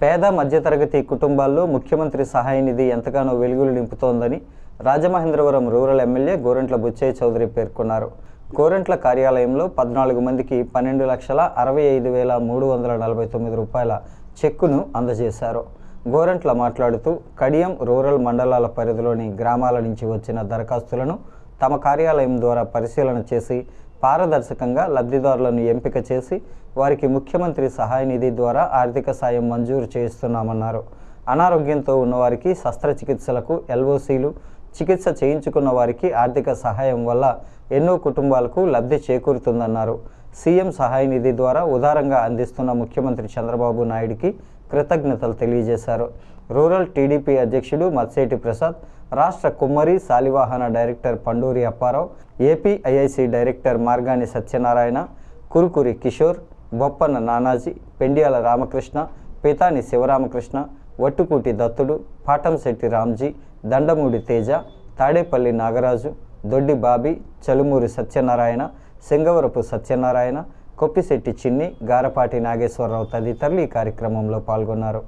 పేద మధ్యతరగతి కుటుంబాల్లో ముఖ్యమంత్రి సహాయ నిధి ఎంతగానో వెలుగులు నింపుతోందని రాజమహేంద్రవరం రూరల్ ఎమ్మెల్యే గోరెంట్ల బుచ్చయ్య చౌదరి పేర్కొన్నారు. గోరెంట్ల కార్యాలయంలో పద్నాలుగు మందికి పన్నెండు లక్షల అరవై ఐదు వేల మూడు వందల నలభై తొమ్మిది రూపాయల చెక్కును అందజేశారు. గోరంట్ల మాట్లాడుతూ కడియం రూరల్ మండలాల పరిధిలోని గ్రామాల నుంచి వచ్చిన దరఖాస్తులను తమ కార్యాలయం ద్వారా పరిశీలన చేసి పారదర్శకంగా లబ్ధిదారులను ఎంపిక చేసి వారికి ముఖ్యమంత్రి సహాయ నిధి ద్వారా ఆర్థిక సాయం మంజూరు చేస్తున్నామన్నారు. అనారోగ్యంతో ఉన్నవారికి శస్త్రచికిత్సలకు ఎల్ఓసీలు చికిత్స చేయించుకున్న వారికి ఆర్థిక సహాయం వల్ల ఎన్నో కుటుంబాలకు లబ్ధి చేకూరుతుందన్నారు. సీఎం సహాయ నిధి ద్వారా ఉదారంగా అందిస్తున్న ముఖ్యమంత్రి చంద్రబాబు నాయుడికి కృతజ్ఞతలు తెలియజేశారు. రూరల్ టీడీపీ అధ్యక్షుడు మత్సేటి ప్రసాద్ రాష్ట్ర Kummari Shalivahana director Panduri Apparao APIIC director Margani Satyanarayana Kurukuri Kishore Boppanna Nanaji Pendiyala Ramakrishna Pitani Sivaramakrishna Vattukuti Dattudu Patamsetti Ramji Dandamudi Teja Tadepalli Nagaraju దొడ్డి బాబీ చలుమూరి సత్యనారాయణ సింగవరపు సత్యనారాయణ కొప్పిశెట్టి చిన్ని గారపాటి నాగేశ్వరరావు తదితరులు ఈ కార్యక్రమంలో పాల్గొన్నారు.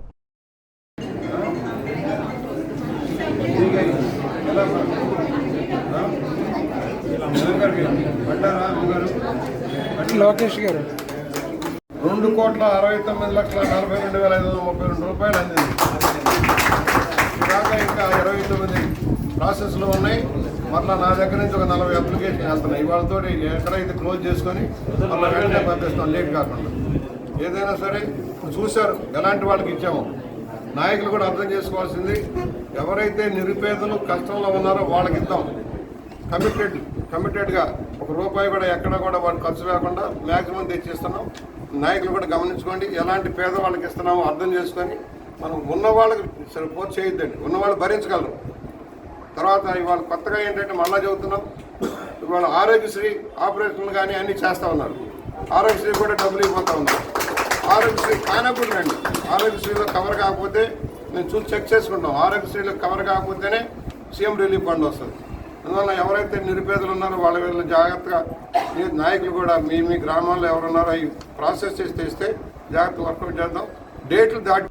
లోకేష్ గారు. రెండు కోట్ల అరవై తొమ్మిది లక్షల నలభై రెండు వేల ఐదు వందల ముప్పై రెండు రూపాయలు అందింది. ఇంకా ఇరవై తొమ్మిది ప్రాసెస్లో ఉన్నాయి. మరలా నా దగ్గర నుంచి ఒక నలభై అప్లికేషన్ వేస్తున్నాయి. ఇవాళతో ఎక్కడైతే క్లోజ్ చేసుకొని మళ్ళీ వెంటనే పంపిస్తాం. లేట్ కాకుండా. ఏదైనా సరే చూశారు. ఎలాంటి వాళ్ళకి ఇచ్చామో. నాయకులు కూడా అర్థం చేసుకోవాల్సింది ఎవరైతే నిరుపేదలు కష్టంలో ఉన్నారో వాళ్ళకి ఇద్దాం. కమిటెడ్ కమిటెడ్గా ఒక రూపాయి కూడా ఎక్కడ కూడా వాళ్ళు ఖర్చు లేకుండా మ్యాక్సిమం తెచ్చిస్తున్నాం. నాయకులు కూడా గమనించుకోండి ఎలాంటి పేదవాళ్ళకి ఇస్తున్నామో అర్థం చేసుకొని మనం ఉన్న వాళ్ళకి సపోర్ట్ చేయొద్దండి. ఉన్న వాళ్ళు భరించగలరు. తర్వాత ఇవాళ కొత్తగా ఏంటంటే మళ్ళా చదువుతున్నాం. ఇవాళ ఆరోగ్యశ్రీ ఆపరేషన్లు కానీ అన్నీ చేస్తూ ఉన్నారు. ఆరోగ్యశ్రీ కూడా డబ్బులు ఇవ్వబోతూ ఉన్నారు. ఆరోగ్యశ్రీ కానప్పుడు రండి. ఆరోగ్యశ్రీలో కవర్ కాకపోతే మేము చూసి చెక్ చేసుకుంటాం. ఆరోగ్యశ్రీలో కవర్ కాకపోతేనే సీఎం రిలీఫ్ ఫండ్ వస్తుంది. అందువల్ల ఎవరైతే నిరుపేదలు ఉన్నారో వాళ్ళ వీళ్ళు జాగ్రత్తగా మీ నాయకులు కూడా మీ మీ గ్రామాల్లో ఎవరున్నారో అవి ప్రాసెస్ చేసి తెస్తే జాగ్రత్త వర్కౌట్ చేద్దాం. డేట్లు దాటి